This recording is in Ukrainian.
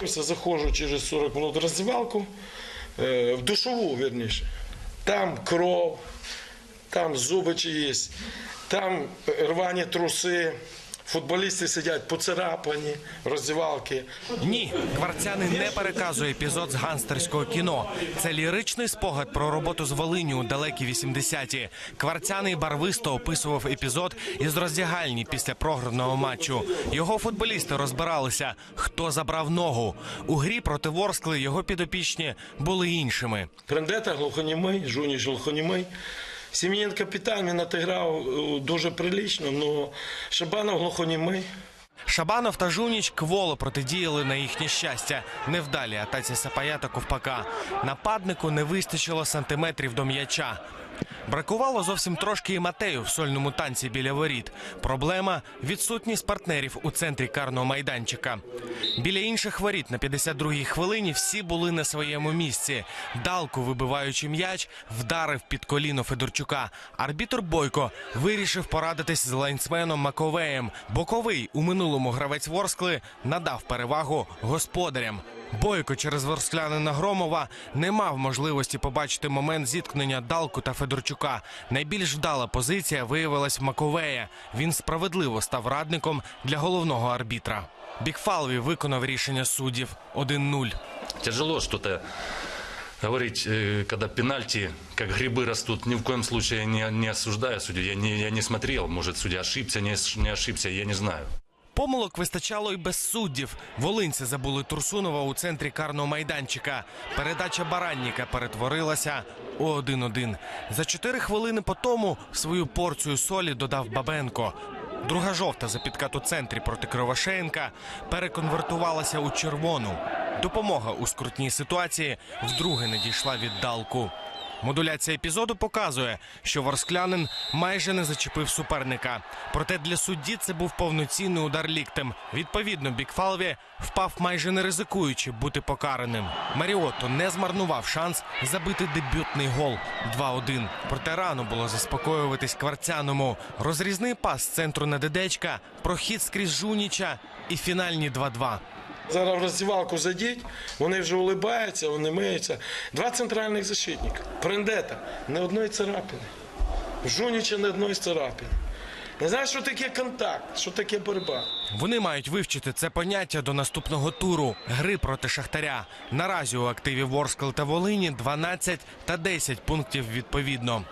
Я заходжу через 40 минут в роздівалку, е, в душову, верніше. Там кров, там зуби чиїсь, там рвані труси, футболісти сидять поцарапані, роздівалки. Ні, Кварцяни не переказує епізод з ганстерського кіно. Це ліричний спогад про роботу з Волиню у далекі 80-ті. Кварцяний барвисто описував епізод із роздягальні після програного матчу. Його футболісти розбиралися, хто забрав ногу. У грі проти Ворскли його підопічні були іншими. Трендета глухонімий, Жуніч глухонімий. Сім'єн капітан він отіграв е, дуже прилічно, але Шабанов глухонімий. Шабанов та Жуніч кволо протидіяли на їхнє щастя. Невдалі атаці Сапая та Ковпака. Нападнику не вистачило сантиметрів до м'яча. Бракувало зовсім трошки і Матею в сольному танці біля воріт. Проблема відсутність партнерів у центрі карного майданчика. Біля інших воріт на 52-й хвилині всі були на своєму місці. Далку, вибиваючи м'яч, вдарив під коліно Федорчука. Арбітр Бойко вирішив порадитись з лайнсменом Маковеєм. Боковий у минулому гравець Ворскли надав перевагу господарям. Бойко через ворсклянина Громова не мав можливості побачити момент зіткнення Далку та Федорчука. Найбільш вдала позиція виявилась Маковея. Він справедливо став радником для головного арбітра. Бікфалві виконав рішення суддів 1-0. Тяжело что-то говорить, э, когда пенальти, как грибы растут. Ни в коем случае не, не осуждаю судью. Я не, я не смотрел, может, судья ошибся, не, не ошибся, я не знаю. Помилок вистачало й без суддів. Волинці забули Турсунова у центрі карного майданчика. Передача Баранніка перетворилася у 1-1. За чотири хвилини по тому свою порцію солі додав Бабенко. Друга жовта за підкат у центрі проти Кривошеєнка переконвертувалася у червону. Допомога у скрутній ситуації вдруге не дійшла від далку. Модуляція епізоду показує, що ворсклянин майже не зачепив суперника. Проте для судді це був повноцінний удар ліктем. Відповідно, Бікфалві впав майже не ризикуючи бути покараним. Маріотто не змарнував шанс забити дебютний гол 2-1. Проте рано було заспокоюватись кварцяному. Розрізний пас з центру на Дедечка, прохід скрізь Жуніча і фінальні 2-2. Зараз в роздівалку зайдіть, вони вже улибаються, вони миються. Два центральних защитника. Прендета, не одної царапини. Жуніча не одної царапини. Не знаєш, що таке контакт, що таке боротьба. Вони мають вивчити це поняття до наступного туру гри проти Шахтаря. Наразі у активі Ворскл та Волині 12 та 10 пунктів відповідно.